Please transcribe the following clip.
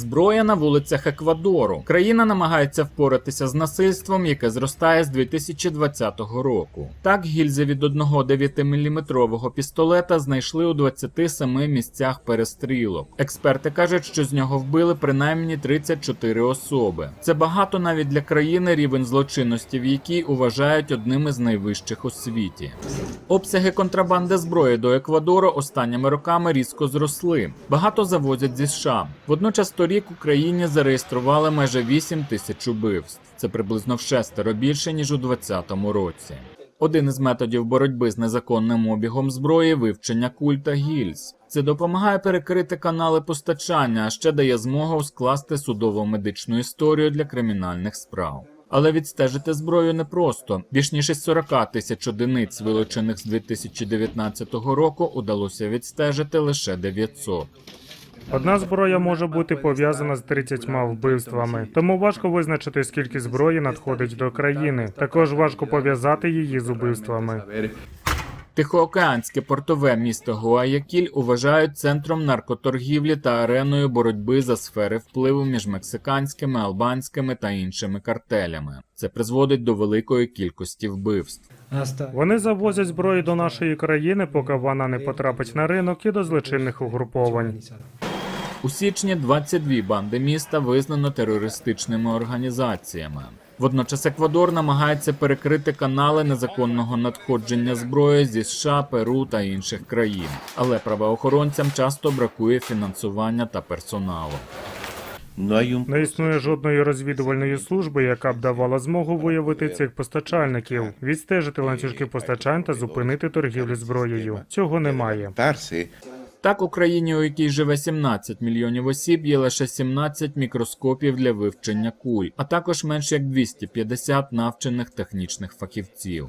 Зброя на вулицях Еквадору. Країна намагається впоратися з насильством, яке зростає з 2020 року. Так, гільзи від одного 9-мм пістолета знайшли у 27 місцях перестрілок. Експерти кажуть, що з нього вбили принаймні 34 особи. Це багато навіть для країни, рівень злочинності в якій вважають одним із найвищих у світі. Обсяги контрабанди зброї до Еквадору останніми роками різко зросли. Багато завозять зі США. Водночас торік в Україні зареєстрували майже 8 тисяч убивств. Це приблизно в шестеро більше ніж у 2020 році. Один із методів боротьби з незаконним обігом зброї вивчення куль та гільз. Це допомагає перекрити канали постачання, а ще дає змогу скласти судово-медичну історію для кримінальних справ. Але відстежити зброю непросто. Більш ніж із 40 тисяч одиниць, вилучених з 2019 року, удалося відстежити лише 900. Одна зброя може бути пов'язана з 30 вбивствами, тому важко визначити, скільки зброї надходить до країни. Також важко пов'язати її з убивствами. Тихоокеанське портове місто Гуаякіль вважають центром наркоторгівлі та ареною боротьби за сфери впливу між мексиканськими, албанськими та іншими картелями. Це призводить до великої кількості вбивств. Вони завозять зброю до нашої країни, поки вона не потрапить на ринок і до злочинних угруповань. У січні 22 банди міста визнано терористичними організаціями. Водночас Еквадор намагається перекрити канали незаконного надходження зброї зі США, Перу та інших країн, але правоохоронцям часто бракує фінансування та персоналу. Не існує жодної розвідувальної служби, яка б давала змогу виявити цих постачальників, відстежити ланцюжки постачань та зупинити торгівлю зброєю. Цього немає. Так, у країні, у якій живе 17 мільйонів осіб, є лише 17 мікроскопів для вивчення куль, а також менш як 250 навчених технічних фахівців.